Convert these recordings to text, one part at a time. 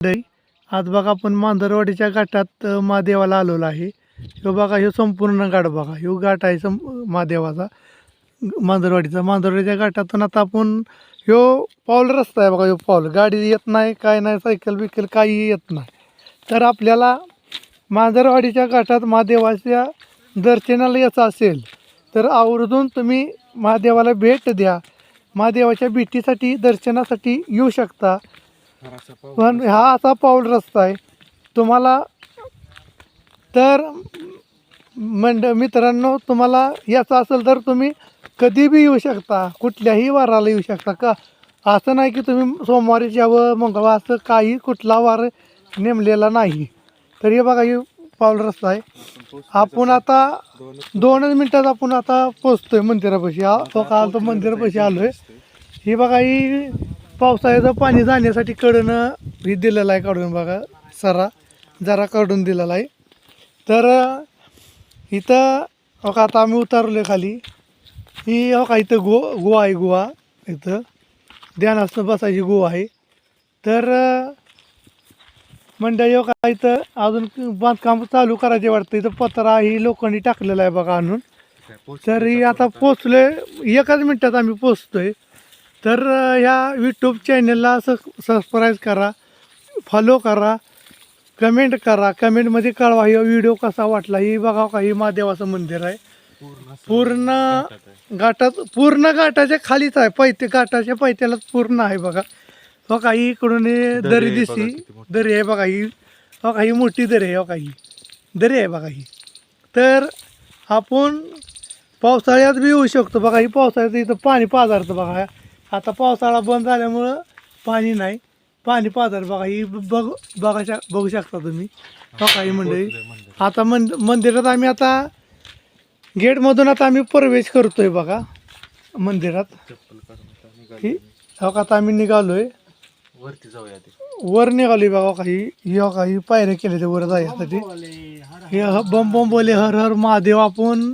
मंडळी आज बघा आपण मांजरवाडीच्या घाटात महादेवाला आलेलो आहे. ह्यो बघा ह्यो संपूर्ण घाट बघा. ह्यो घाट आहे सं महादेवाचा मांजरवाडीचा. मांजरवाडीच्या घाटातून आता आपण ह्यो पाऊल रस्ता आहे बघा ह्यो पाऊल. गाडी येत नाही काय नाही सायकल बिकल काही येत नाही. तर आपल्याला मांजरवाडीच्या घाटात महादेवाच्या दर्शनाला यायचं असेल तर आवर्जून तुम्ही महादेवाला भेट द्या. महादेवाच्या भेटीसाठी दर्शनासाठी येऊ शकता. पण हा असा पाऊल रस्ता आहे. तुम्हाला तर मंड मित्रांनो तुम्हाला याचं असेल तर तुम्ही कधी बी येऊ शकता. कुठल्याही वाराला येऊ शकता का? असं नाही की तुम्ही सोमवारी यावं मंगळवार असं काही कुठला वार नेमलेला नाही. तर हे बघा हे पाऊल रस्ता आहे. आपण आता दोनच मिनिटात आपण आता पोचतोय मंदिरापाशी. हा तो काल तो मंदिरापाशी आलोय. ही बघा ही पावसाळ्याचं पाणी जाण्यासाठी कडनं हे दिलेलं आहे काढून बघा सरा. जरा काढून दिलेला आहे. तर इथं हो का आता आम्ही उतारलो खाली. ही हो का इथं गो गोवा आहे गोवा. इथं ध्यानास्त बसायची गोवा आहे. तर मंडळी हो का इथं अजून बांधकाम चालू करायचे वाटतं. इथं पत्रा ही लोकांनी टाकलेला आहे बघा आणून. तर ही आता पोचलोय एकाच मिनटात आम्ही पोचतोय. तर ह्या यूट्यूब चॅनलला स सबस्क्राईब करा फॉलो करा कमेंट करा. कमेंटमध्ये कळवा हा व्हिडिओ कसा वाटला. ही बघा का ही महादेवाचं मंदिर आहे. पूर्ण घाटात पूर्ण घाटाच्या खालीच आहे. पैते घाटाच्या पैत्याला पूर्ण आहे बघा. हो काही इकडून हे दरी दिसती. दरी आहे बघा ही. हो काही मोठी दरी आहे हो काही दरी आहे बघा ही. तर आपण पावसाळ्यात बी येऊ शकतो. बघा ही पावसाळ्यात इथं पाणी पाजारतं बघा. आता पावसाळा बंद झाल्यामुळं पाणी नाही. पाणी पाजार बघा ही बघ बघाच्या बघू शकता तुम्ही. हो काही मंडळी? आता मंद मंदिरात आम्ही आता गेटमधून आता आम्ही प्रवेश करतोय बघा मंदिरात. ही हो का आता आम्ही निघालोय. वरती जाऊया वर निघालोय बघा काही ही हो काही पायऱ्या केल्या ते वर जायसाठी. हे ह- बम बम बोले हर हर महादेव आपण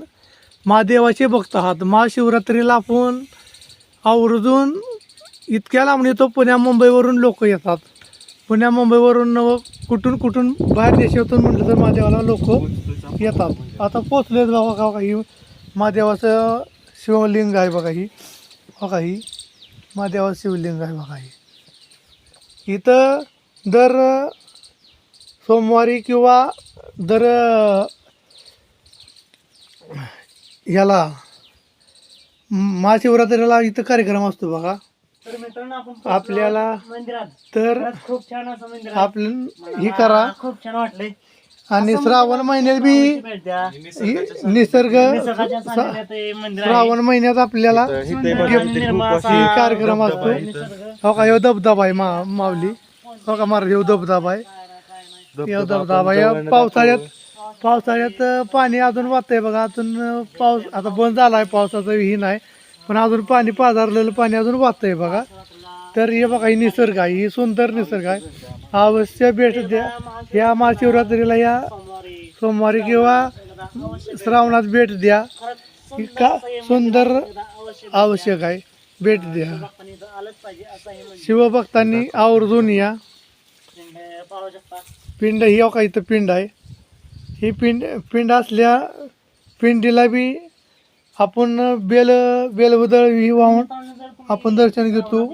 महादेवाचे भक्त आहात. महाशिवरात्रीला आपण आवर्जून इतक्या लांबून येतो पुण्या मुंबईवरून लोक येतात. पुण्या मुंबईवरून कुठून कुठून बाहेर देशातून म्हटलं तर महादेवाला लोक येतात. आता पोचलेत बाबा का काही महादेवाचं शिवलिंग आहे बघा ही. बघा ही महादेवाचं शिवलिंग आहे बघा ही. इथं दर सोमवारी किंवा दर याला महाशिवरात्रीला इथं कार्यक्रम असतो बघा. तर मित्रांनो आपण आपल्याला मंदिरात. तर खरंच खूप छान असं मंदिर आहे. आपलं ही मला करा. खूप छान वाटलंय. आणि श्रावण महिन्यात बी ही निसर्ग निसर्गाच्या सानिध्यात हे मंदिर आहे. श्रावण महिन्यात आपल्याला सुंदर निर्मळ असा ही कार्यक्रम असतो. निसर्ग हो का ह्यो धबधबा आहे मा माऊली. हो का मार ह्यो धबधबा आहे ह्यो धबधबा या पावसाळ्यात पावसाळ्यात पाणी अजून वाहतंय बघा. अजून पाऊस आता बंद झाला आहे पावसाचं ही नाही. पण अजून पाणी पाजारलेलं पाणी अजून वाहतंय बघा. तर हे बघा ही निसर्ग आहे. ही सुंदर निसर्ग आहे. अवश्य भेट द्या. या महाशिवरात्रीला या सोमवारी किंवा श्रावणात भेट द्या. ही का सुंदर आवश्यक आहे. भेट द्या. शिवभक्तांनी आवर्जून या. पिंड ही का इथं पिंड आहे. ही पिंड पिंड असल्या पिंडीला बी आपण बेल बेलबदळ ही वाहून आपण दर्शन घेतो.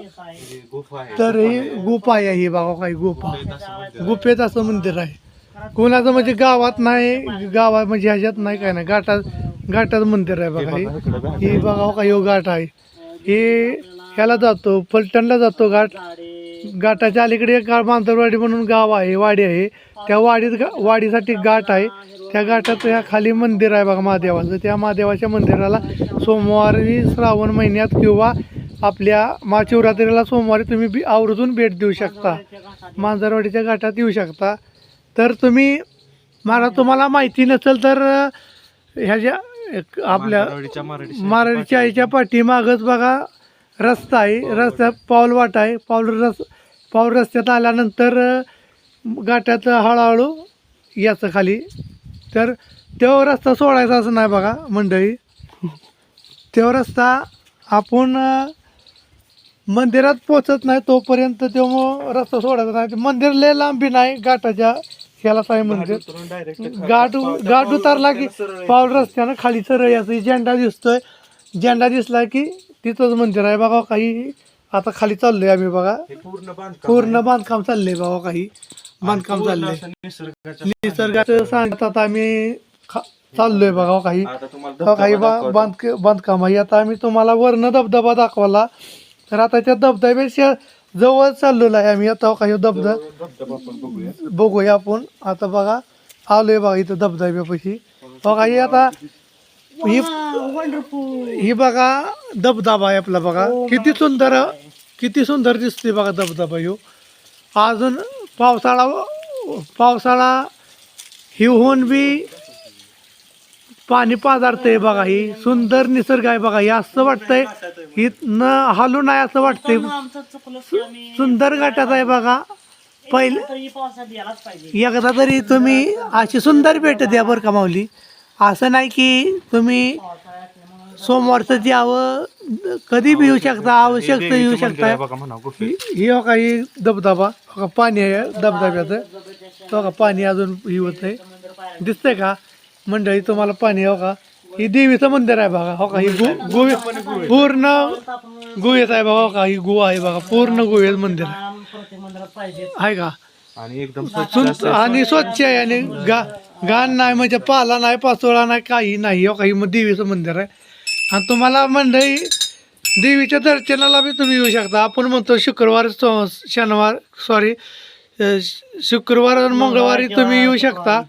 तर ही गुफा आहे ही बघा काही गुफा. गुफेत असं मंदिर आहे. कोणाचं म्हणजे गावात नाही गावात म्हणजे ह्याच्यात नाही काय नाही. घाटात घाटात मंदिर आहे बघा ही. ही बघा हो काही ह्यो घाट आहे. हे ह्याला जातो फलटणला जातो घाट. घाटाच्या अलीकडे एक गा- मांजरवाडी म्हणून गाव आहे वाडी आहे. त्या वाडीत गा- वाडीसाठी घाट आहे. त्या घाटात ह्या खाली मंदिर आहे बघा महादेवाचं. त्या महादेवाच्या मंदिराला सोमवारी श्रावण महिन्यात किंवा आपल्या महाशिवरात्रीला सोमवारी तुम्ही बी आवर्जून भेट देऊ शकता. मांजरवाडीच्या घाटात येऊ शकता. तर तुम्ही मला तुम्हाला माहिती नसेल तर अं, ह्याच्या एक आपल्या मांजरवाडीच्या मराठी माराडीच्या आईच्या पाठीमागच बघा. रस्ता आहे रस्त्यात पाऊल वाट आहे पाऊल रस पाऊल रस्त्यात आल्यानंतर गाठ्यात हळूहळू याचं खाली. तर तो रस्ता सोडायचा असं नाही बघा मंडळी. तो रस्ता आपण मंदिरात पोचत नाही तोपर्यंत तो रस्ता सोडायचा नाही. मंदिर लय लांबी नाही घाटाच्या ह्यालाच आहे मंदिर. गाठ गाठ उतारला की पाऊल रस्त्यानं खाली सरळ याचं झेंडा दिसतोय. झेंडा दिसला की तिथंच मंदिर आहे बघा काही आता खाली चाललोय आम्ही बघा. हे पूर्ण बांधकाम पूर्ण बांधकाम चाललंय बघा काही. बांधकाम चाललंय. निसर्गाचं सांगतात आम्ही खा- चाललोय बघा काही. आता तुम्हाला हो, काही बा-. बांधक बांधकाम आहे. आता आम्ही तुम्हाला वर्ण धबधबा दाखवला. तर आता त्या धबधब्याच्या जवळ चाललेलो आहे आम्ही. आता काही धबधब बघूया. बघूया आपण. आता बघा आलोय बघा इथं धबधब्यापाशी. बघा ही आता ही वंडरफुल ही बघा धबधबा आहे आपला बघा. किती सुंदर किती सुंदर दिसते बघा धबधबा ह्यो. अजून पावसाळा पावसाळा ही होऊन बी पाणी पाजारतंय बघा ही. सुंदर निसर्ग आहे बघा हे. असं वाटतंय ही न हालू नाही असं वाटतंय. आमचं चुकलं की आम्ही सुंदर घाटात आहे बघा. पहिले तरी पावसात यायलाच पाहिजे. एकदा तरी तुम्ही अशी सुंदर भेट द्या बरं का माऊली? असं नाही की तुम्ही सोमवारचं यावं कधी बी येऊ शकता आवश्यक तर येऊ शकता ही हो काही धबधबा हो का पाणी आहे धबधब्याचं तो का पाणी अजून ही होत आहे दिसतंय का मंडळी तुम्हाला पाणी हो का ही देवीचं मंदिर आहे बघा हो का ही गु पूर्ण गुहेत आहे बघा हो का ही गुहा आहे बघा पूर्ण गुहेत मंदिर आहे का आणि एकदम स्वच्छ सुंद असं- आणि स्वच्छ आहे आणि गा घाण नाही म्हणजे पाला नाही पाचोळा नाही काही नाही. हो काही मग देवीचं मंदिर आहे. आणि तुम्हाला मंडळी देवीच्या दर्शनाला बी तुम्ही येऊ शकता. आपण म्हणतो शुक्रवार सो शनिवार सॉरी शुक्रवार आणि मंगळवारी तुम्ही येऊ शकता.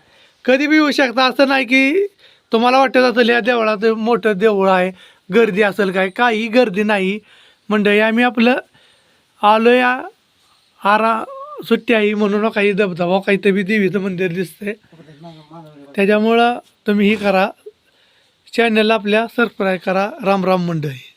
कधी बी येऊ शकता. असं नाही की तुम्हाला वाटत असेल या देवळात मोठं देऊळ आहे गर्दी असेल काय काही गर्दी नाही. मंडळी आम्ही आपलं आलो या आरा सुट्टी आई म्हणून हो, काही धबधबा काहीतरी बी देवीचं मंदिर दिसतंय. त्याच्यामुळं तुम्ही ही करा. चॅनलला आपल्या सबस्क्राईब करा. राम राम मंडळी.